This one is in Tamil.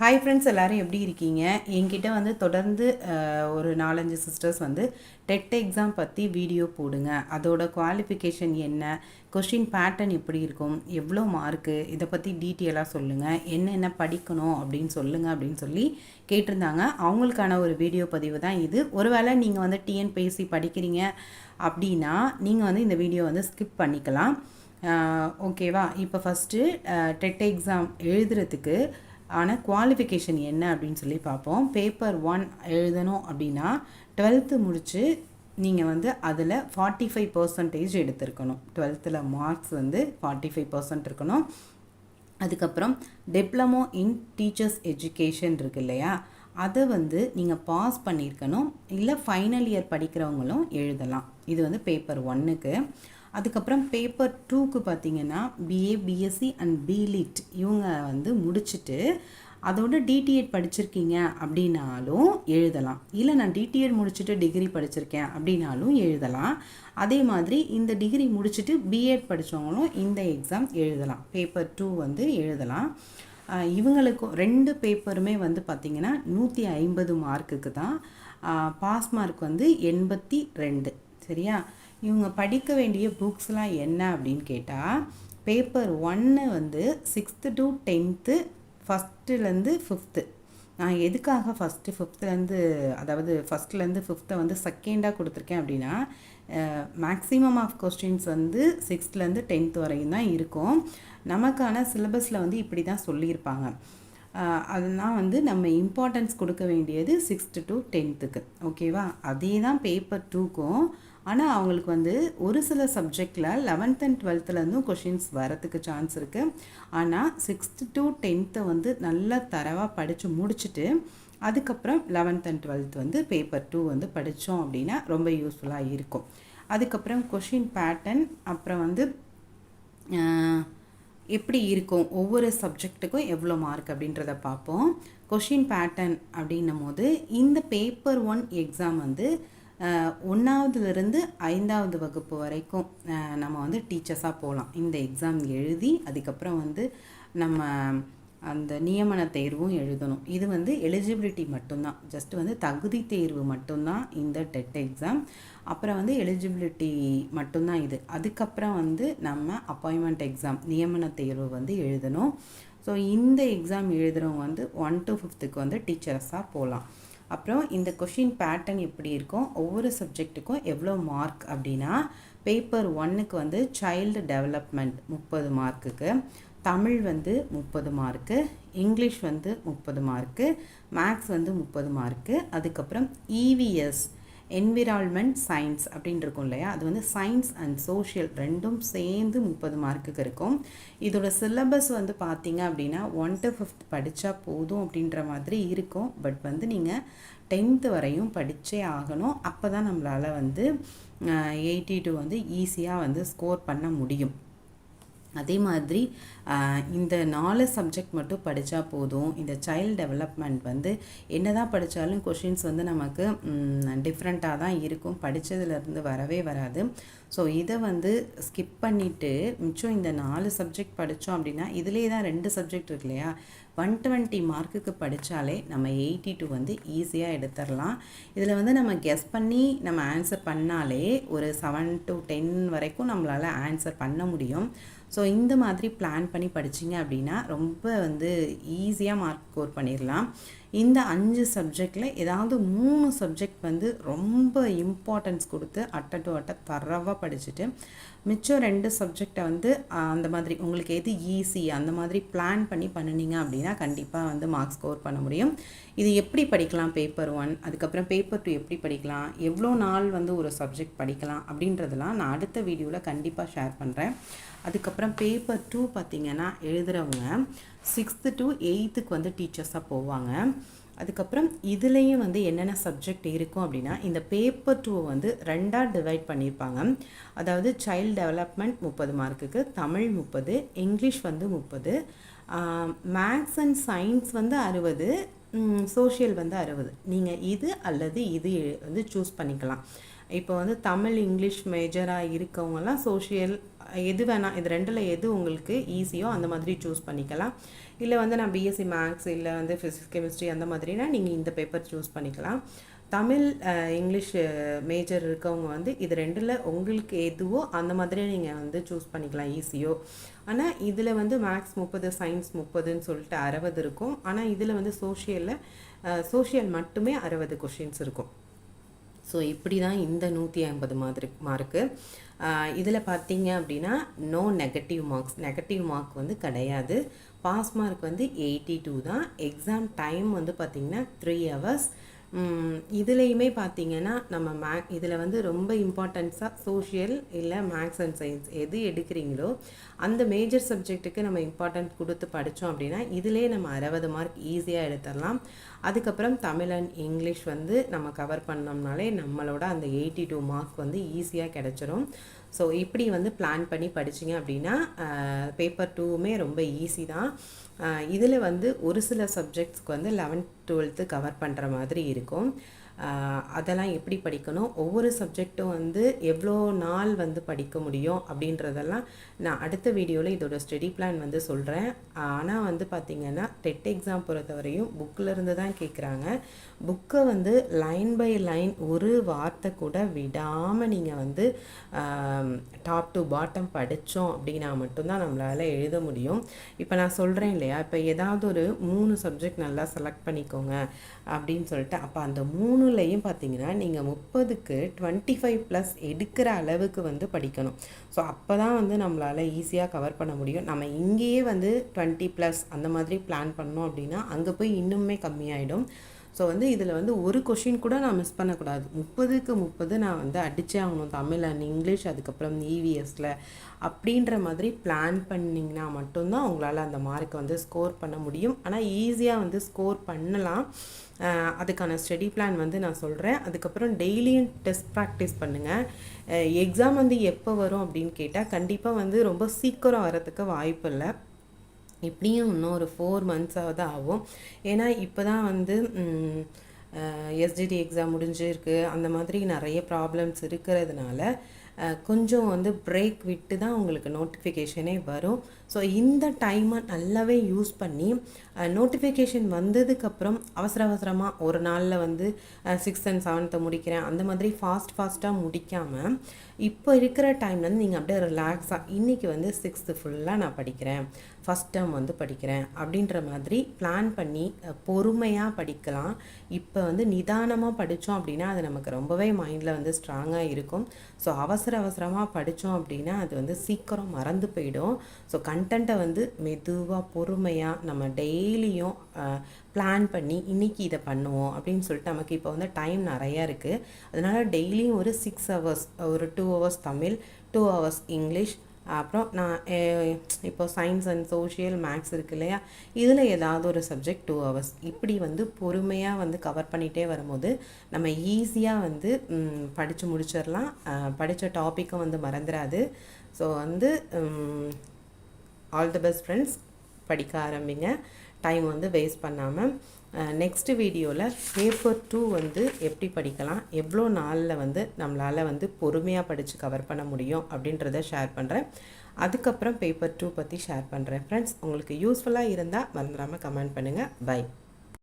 ஹாய் ஃப்ரெண்ட்ஸ் எல்லோரும் எப்படி இருக்கீங்க? என்கிட்ட வந்து தொடர்ந்து ஒரு நாலஞ்சு சிஸ்டர்ஸ் வந்து டெட் எக்ஸாம் பற்றி வீடியோ போடுங்க. அதோட குவாலிஃபிகேஷன் என்ன? கொஷின் பேட்டர்ன் எப்படி இருக்கும்? எவ்வளோ மார்க்கு இதை பற்றி டீட்டெயிலாக சொல்லுங்கள் என்னென்ன படிக்கணும்? அப்படின்னு சொல்லுங்கள் அப்படின்னு சொல்லி கேட்டிருந்தாங்க. அவங்களுக்கான ஒரு வீடியோ பதிவு தான் இது. ஒருவேளை நீங்கள் வந்து டிஎன்பிஎஸ்சி படிக்கிறீங்க அப்படின்னா நீங்கள் வந்து இந்த வீடியோ வந்து ஸ்கிப் பண்ணிக்கலாம். ஓகேவா இப்போ ஃபஸ்ட்டு டெட் எக்ஸாம் எழுதுறதுக்கு ஆனால் குவாலிஃபிகேஷன் என்ன அப்படின்னு சொல்லி பார்ப்போம். பேப்பர் ஒன் எழுதணும் அப்படின்னா டுவெல்த்து முடித்து நீங்கள் வந்து அதில் ஃபார்ட்டி ஃபைவ் பர்சன்டேஜ் எடுத்திருக்கணும் டுவெல்த்தில் மார்க்ஸ் வந்து ஃபார்ட்டி ஃபைவ் பர்சன்ட் இருக்கணும். அதுக்கப்புறம் டிப்ளமோ இன் டீச்சர்ஸ் எஜுகேஷன் இருக்கு இல்லையா? அதை வந்து நீங்கள் பாஸ் பண்ணியிருக்கணும். இல்லை ஃபைனல் இயர் படிக்கிறவங்களும் எழுதலாம். இது வந்து பேப்பர் ஒன்னுக்கு அதுக்கப்புறம் பேப்பர் டூக்கு பார்த்தீங்கன்னா பிஏ பிஎஸ்சி அண்ட் பிலிட் இவங்க வந்து முடிச்சுட்டு அதோட டிடிஎட் படிச்சிருக்கீங்க அப்படின்னாலும் எழுதலாம். இல்லை நான் டிடிஎட் முடிச்சுட்டு டிகிரி படிச்சிருக்கேன் அப்படின்னாலும் எழுதலாம். அதே மாதிரி இந்த டிகிரி முடிச்சுட்டு பிஎட் படித்தவங்களும் இந்த எக்ஸாம் எழுதலாம். பேப்பர் டூ வந்து எழுதலாம். இவங்களுக்கும் ரெண்டு பேப்பருமே வந்து பார்த்திங்கன்னா நூற்றி ஐம்பது மார்க்குக்கு தான் பாஸ் மார்க் வந்து எண்பத்தி ரெண்டு. சரியா? இவங்க படிக்க வேண்டிய புக்ஸ்லாம் என்ன அப்படின்னு கேட்டால் பேப்பர் ஒன்று வந்து சிக்ஸ்த்து டு டென்த்து ஃபஸ்ட்டுலேருந்து ஃபிஃப்த்து நான் எதுக்காக ஃபஸ்ட்டு ஃபிஃப்த்துலேருந்து அதாவது ஃபஸ்ட்லேருந்து ஃபிஃப்த்தை வந்து செகண்டாக கொடுத்துருக்கேன் அப்படின்னா மேக்ஸிமம் ஆஃப் கொஸ்டின்ஸ் வந்து சிக்ஸ்த்லேருந்து டென்த் வரையும் தான் இருக்கும். நமக்கான சிலபஸில் வந்து இப்படி தான் சொல்லியிருப்பாங்க. அதெல்லாம் வந்து நம்ம இம்பார்ட்டன்ஸ் கொடுக்க வேண்டியது சிக்ஸ்த்து டு டென்த்துக்கு ஓகேவா அதே தான் பேப்பர் டூக்கும் ஆனால் அவங்களுக்கு வந்து ஒரு சில சப்ஜெக்டில் லெவன்த் அண்ட் டுவெல்த்துலேருந்தும் கொஷின்ஸ் வரத்துக்கு சான்ஸ் இருக்குது ஆனால் சிக்ஸ்த்து டு டென்த்தை வந்து நல்லா தரவாக படித்து முடிச்சுட்டு அதுக்கப்புறம் லெவன்த் அண்ட் டுவெல்த் வந்து பேப்பர் டூ வந்து படித்தோம் அப்படின்னா ரொம்ப யூஸ்ஃபுல்லாக இருக்கும். அதுக்கப்புறம் கொஷின் பேட்டர்ன் அப்புறம் வந்து எப்படி இருக்கும்? ஒவ்வொரு சப்ஜெக்ட்டுக்கும் எவ்வளோ மார்க் அப்படின்றத பார்ப்போம். கொஷின் பேட்டர்ன் அப்படின்னும் போது இந்த பேப்பர் ஒன் எக்ஸாம் வந்து ஒன்றாவதுலேருந்து ஐந்தாவது வகுப்பு வரைக்கும் நம்ம வந்து டீச்சர்ஸாக போகலாம் இந்த எக்ஸாம் எழுதி அதுக்கப்புறம் வந்து நம்ம அந்த நியமன தேர்வும் எழுதணும். இது வந்து எலிஜிபிலிட்டி மட்டும்தான். ஜஸ்ட் வந்து தகுதி தேர்வு மட்டும்தான் இந்த டெட் எக்ஸாம் அப்புறம் வந்து எலிஜிபிலிட்டி மட்டும்தான் இது. அதுக்கப்புறம் வந்து நம்ம அப்பாயின்மெண்ட் எக்ஸாம் நியமன தேர்வு வந்து எழுதணும். ஸோ இந்த எக்ஸாம் எழுதுகிறவங்க வந்து ஒன் டு ஃபிஃப்த்துக்கு வந்து டீச்சர்ஸாக போகலாம் அப்புறம் இந்த கொஷின் பேட்டர்ன் எப்படி இருக்கும்? ஒவ்வொரு சப்ஜெக்ட்டுக்கும் எவ்வளோ மார்க் அப்படின்னா பேப்பர் ஒன்னுக்கு வந்து சைல்டு டெவலப்மெண்ட் முப்பது மார்க்குக்கு தமிழ் வந்து முப்பது மார்க்கு இங்கிலீஷ் வந்து முப்பது மார்க்கு மேக்ஸ் வந்து முப்பது மார்க்கு அதுக்கப்புறம் இவிஎஸ் என்விரான்மெண்ட் சயின்ஸ் அப்படின்னு இருக்கும் இல்லையா? அது வந்து சயின்ஸ் அண்ட் சோஷியல் ரெண்டும் சேர்ந்து முப்பது மார்க்குக்கு இருக்கும். இதோட சிலபஸ் வந்து பார்த்தீங்க அப்படின்னா ஒன் டு ஃபிஃப்த் படித்தா போதும் அப்படின்ற மாதிரி இருக்கும். பட் வந்து நீங்கள் டென்த்து வரையும் படித்தே ஆகணும். அப்போ தான் நம்மளால் வந்து எயிட்டி டூ வந்து ஈஸியாக வந்து ஸ்கோர் பண்ண முடியும். அதே மாதிரி இந்த நாலு சப்ஜெக்ட் மட்டும் படித்தா போதும். இந்த சைல்டு டெவலப்மெண்ட் வந்து என்ன தான் படித்தாலும் கொஷின்ஸ் வந்து நமக்கு டிஃப்ரெண்ட்டாக தான் இருக்கும். படித்ததுலேருந்து வரவே வராது. ஸோ இதை வந்து ஸ்கிப் பண்ணிவிட்டு மிச்சம் இந்த நாலு சப்ஜெக்ட் படித்தோம் அப்படின்னா இதிலே தான் ரெண்டு சப்ஜெக்ட் இருக்கு இல்லையா? ஒன் டுவெண்ட்டி மார்க்குக்கு படித்தாலே நம்ம எயிட்டி டூ வந்து ஈஸியாக எடுத்துடலாம். இதில் வந்து நம்ம கெஸ் பண்ணி நம்ம ஆன்சர் பண்ணாலே ஒரு செவன் டு டென் வரைக்கும் நம்மளால் ஆன்சர் பண்ண முடியும். ஸோ இந்த மாதிரி பிளான் பண்ணி படிச்சிங்க அப்படின்னா ரொம்ப வந்து ஈஸியாக மார்க் ஸ்கோர் பண்ணிடலாம். இந்த அஞ்சு சப்ஜெக்டில் ஏதாவது மூணு சப்ஜெக்ட் வந்து ரொம்ப இம்பார்ட்டன்ஸ் கொடுத்து அட்ட டு அட்டை தரவாக படிச்சுட்டு மிச்சம் ரெண்டு சப்ஜெக்டை வந்து அந்த மாதிரி உங்களுக்கு எது ஈஸி அந்த மாதிரி பிளான் பண்ணி பண்ணினீங்க அப்படின்னா கண்டிப்பாக வந்து மார்க் ஸ்கோர் பண்ண முடியும். இது எப்படி படிக்கலாம் பேப்பர் ஒன் அதுக்கப்புறம் பேப்பர் டூ எப்படி படிக்கலாம்? எவ்வளோ நாள் வந்து ஒரு சப்ஜெக்ட் படிக்கலாம்? அப்படின்றதெல்லாம் நான் அடுத்த வீடியோவில் கண்டிப்பாக ஷேர் பண்ணுறேன் அதுக்கப்புறம் பேப்பர் டூ பார்த்தீங்கன்னா எழுதுகிறவங்க சிக்ஸ்த்து டு எயித்துக்கு வந்து டீச்சர்ஸாக போவாங்க. அதுக்கப்புறம் இதுலேயும் வந்து என்னென்ன சப்ஜெக்ட் இருக்கும் அப்படின்னா இந்த பேப்பர் டூவை வந்து ரெண்டாக டிவைட் பண்ணியிருப்பாங்க. அதாவது சைல்டு டெவலப்மெண்ட் முப்பது மார்க்குக்கு தமிழ் முப்பது இங்கிலீஷ் வந்து முப்பது மேக்ஸ் அண்ட் சயின்ஸ் வந்து அறுபது சோஷியல் வந்து அறுபது. நீங்கள் இது அல்லது இது வந்து சூஸ் பண்ணிக்கலாம். இப்போ வந்து தமிழ் இங்கிலீஷ் மேஜராக இருக்கவங்கலாம் சோஷியல் எது வேணால் இது ரெண்டில் எது உங்களுக்கு ஈஸியோ அந்த மாதிரி சூஸ் பண்ணிக்கலாம். இல்லை வந்து நான் பிஎஸ்சி மேக்ஸ் இல்லை வந்து ஃபிசிக்ஸ் கெமிஸ்ட்ரி அந்த மாதிரினா நீங்கள் இந்த பேப்பர் சூஸ் பண்ணிக்கலாம். தமிழ் இங்கிலீஷ் மேஜர் இருக்கவங்க வந்து இது ரெண்டில் உங்களுக்கு எதுவோ அந்த மாதிரி நீங்கள் வந்து சூஸ் பண்ணிக்கலாம் ஈஸியோ ஆனால் இதில் வந்து மேக்ஸ் முப்பது சயின்ஸ் முப்பதுன்னு சொல்லிட்டு அறுபது இருக்கும். ஆனால் இதில் வந்து சோஷியலில் சோஷியல் மட்டுமே அறுபது கொஷின்ஸ் இருக்கும். ஸோ இப்படி தான் இந்த நூற்றி ஐம்பது மாதிரி மார்க்கு இதில் பார்த்தீங்க அப்படின்னா no negative marks negative mark வந்து கிடையாது. பாஸ் மார்க் வந்து எயிட்டி டூ தான். எக்ஸாம் டைம் வந்து பார்த்திங்கன்னா த்ரீ ஹவர்ஸ் இதுலேயுமே பார்த்தீங்கன்னா நம்ம மே இதில் வந்து ரொம்ப இம்பார்ட்டன்ஸாக சோஷியல் இல்லை மேக்ஸ் அண்ட் சயின்ஸ் எது எடுக்கிறீங்களோ அந்த மேஜர் சப்ஜெக்ட்டுக்கு நம்ம இம்பார்ட்டன்ஸ் கொடுத்து படித்தோம் அப்படின்னா இதிலே நம்ம அறுபது மார்க் ஈஸியாக எடுத்துடலாம். அதுக்கப்புறம் தமிழ் அண்ட் இங்கிலீஷ் வந்து நம்ம கவர் பண்ணோம்னாலே நம்மளோட அந்த எயிட்டி டூ மார்க் வந்து ஈஸியாக கிடச்சிரும். ஸோ இப்படி வந்து பிளான் பண்ணி படிச்சிங்க அப்படின்னா பேப்பர் டூவுமே ரொம்ப ஈஸி தான். இதில் வந்து ஒரு சில சப்ஜெக்ட்ஸ்க்கு வந்து லெவன்த் டுவெல்த்து கவர் பண்ணுற மாதிரி இருக்கும். அதெல்லாம் எப்படி படிக்கணும்? ஒவ்வொரு சப்ஜெக்ட்டும் வந்து எவ்வளோ நாள் வந்து படிக்க முடியும் அப்படின்றதெல்லாம் நான் அடுத்த வீடியோவில் இதோட ஸ்டடி பிளான் வந்து சொல்கிறேன் ஆனால் வந்து பார்த்திங்கன்னா டெட் எக்ஸாம் பொறுத்தவரையும் புக்கில் இருந்து தான் கேட்குறாங்க புக்கை வந்து லைன் பை லைன் ஒரு வார்த்தை கூட விடாமல் நீங்கள் வந்து டாப் டு பாட்டம் படித்தோம் அப்படின்னா மட்டும்தான் நம்மளால் எழுத முடியும். இப்போ நான் சொல்கிறேன் இல்லையா? இப்போ ஏதாவது ஒரு மூணு சப்ஜெக்ட் நல்லா செலக்ட் பண்ணிக்கோங்க அப்படின்னு சொல்லிட்டு அப்போ அந்த மூணு மூணுலேயும் பார்த்தீங்கன்னா நீங்கள் முப்பதுக்கு டுவெண்ட்டி ஃபைவ் ப்ளஸ் எடுக்கிற அளவுக்கு வந்து படிக்கணும். ஸோ அப்போ தான் வந்து நம்மளால் ஈஸியாக கவர் பண்ண முடியும். நம்ம இங்கேயே வந்து டுவெண்ட்டி ப்ளஸ் அந்த மாதிரி பிளான் பண்ணோம் அப்படின்னா அங்கே போய் இன்னுமே கம்மியாயிடும். ஸோ வந்து இதில் வந்து ஒரு கொஷின் கூட நான் மிஸ் பண்ணக்கூடாது. முப்பதுக்கு முப்பது நான் வந்து அடித்தே ஆகணும் தமிழ் அண்ட் இங்கிலீஷ் அதுக்கப்புறம் இவிஎஸில் அப்படின்ற மாதிரி பிளான் பண்ணிங்கன்னா மட்டும்தான் உங்களால் அந்த மார்க்கை வந்து ஸ்கோர் பண்ண முடியும். ஆனால் ஈஸியாக வந்து ஸ்கோர் பண்ணலாம். அதுக்கான ஸ்டடி பிளான் வந்து நான் சொல்கிறேன் அதுக்கப்புறம் டெய்லியும் டெஸ்ட் ப்ராக்டிஸ் பண்ணுங்கள் எக்ஸாம் வந்து எப்போ வரும் அப்படின்னு கேட்டால் கண்டிப்பாக வந்து ரொம்ப சீக்கிரம் வரத்துக்கு வாய்ப்பு இல்லை. இப்படியும் இன்னும் ஒரு ஃபோர் மந்த்ஸாவது ஆகும். ஏன்னா இப்போ தான் வந்து எஸ்டிடி எக்ஸாம் முடிஞ்சிருக்கு. அந்த மாதிரி நிறைய ப்ராப்ளம்ஸ் இருக்கிறதுனால கொஞ்சம் வந்து பிரேக் விட்டு தான் உங்களுக்கு நோட்டிஃபிகேஷனே வரும். ஸோ இந்த டைமை நல்லாவே யூஸ் பண்ணி நோட்டிஃபிகேஷன் வந்ததுக்கப்புறம் அவசர அவசரமாக ஒரு நாளில் வந்து சிக்ஸ்த் அண்ட் செவன்த்தை முடிக்கிறேன். அந்த மாதிரி ஃபாஸ்ட் ஃபாஸ்ட்டாக முடிக்காமல் இப்போ இருக்கிற டைம்லேருந்து நீங்கள் அப்படியே ரிலாக்ஸாக இன்றைக்கி வந்து சிக்ஸ்த்து ஃபுல்லாக நான் படிக்கிறேன். ஃபஸ்ட் டேர்ம் வந்து படிக்கிறேன். அப்படின்ற மாதிரி பிளான் பண்ணி பொறுமையாக படிக்கலாம். இப்போ வந்து நிதானமாக படித்தோம் அப்படின்னா அது நமக்கு ரொம்பவே மைண்டில் வந்து ஸ்ட்ராங்காக இருக்கும். ஸோ அவசர அவசரமாக படித்தோம் அப்படின்னா அது வந்து சீக்கிரம் மறந்து போயிடும். ஸோ கண்டென்ட்டை வந்து மெதுவாக பொறுமையாக நம்ம டெய்லியும் பிளான் பண்ணி இன்றைக்கி இதை பண்ணுவோம் அப்படின்னு சொல்லிட்டு நமக்கு இப்போ வந்து டைம் நிறையா இருக்குது அதனால் டெய்லியும் ஒரு சிக்ஸ் ஹவர்ஸ் ஒரு two hours Tamil two hours English அப்புறம் நான் இப்போ சயின்ஸ் அண்ட் சோஷியல் மேக்ஸ் இருக்கு இல்லையா? இதில் ஏதாவது ஒரு சப்ஜெக்ட் டூ ஹவர்ஸ் இப்படி வந்து பொறுமையாக வந்து கவர் பண்ணிகிட்டே வரும்போது நம்ம ஈஸியாக வந்து படித்து முடிச்சிடலாம். படித்த டாப்பிக்கும் வந்து மறந்துடாது ஸோ வந்து ஆல் தி பெஸ்ட் ஃப்ரெண்ட்ஸ் படிக்க ஆரம்பிங்க. டைம் வந்து வேஸ்ட் பண்ணாமல் நெக்ஸ்ட் வீடியோவில் பேப்பர் டூ வந்து எப்படி படிக்கலாம் எவ்வளோ நாளில் வந்து நம்மளால் வந்து பொறுமையாக படித்து கவர் பண்ண முடியும் அப்படின்றத ஷேர் பண்ணுறேன் அதுக்கப்புறம் பேப்பர் டூ பற்றி ஷேர் பண்ணுறேன் ஃப்ரெண்ட்ஸ் உங்களுக்கு யூஸ்ஃபுல்லாக இருந்தால் மறந்துடாமல் கமெண்ட் பண்ணுங்கள் பை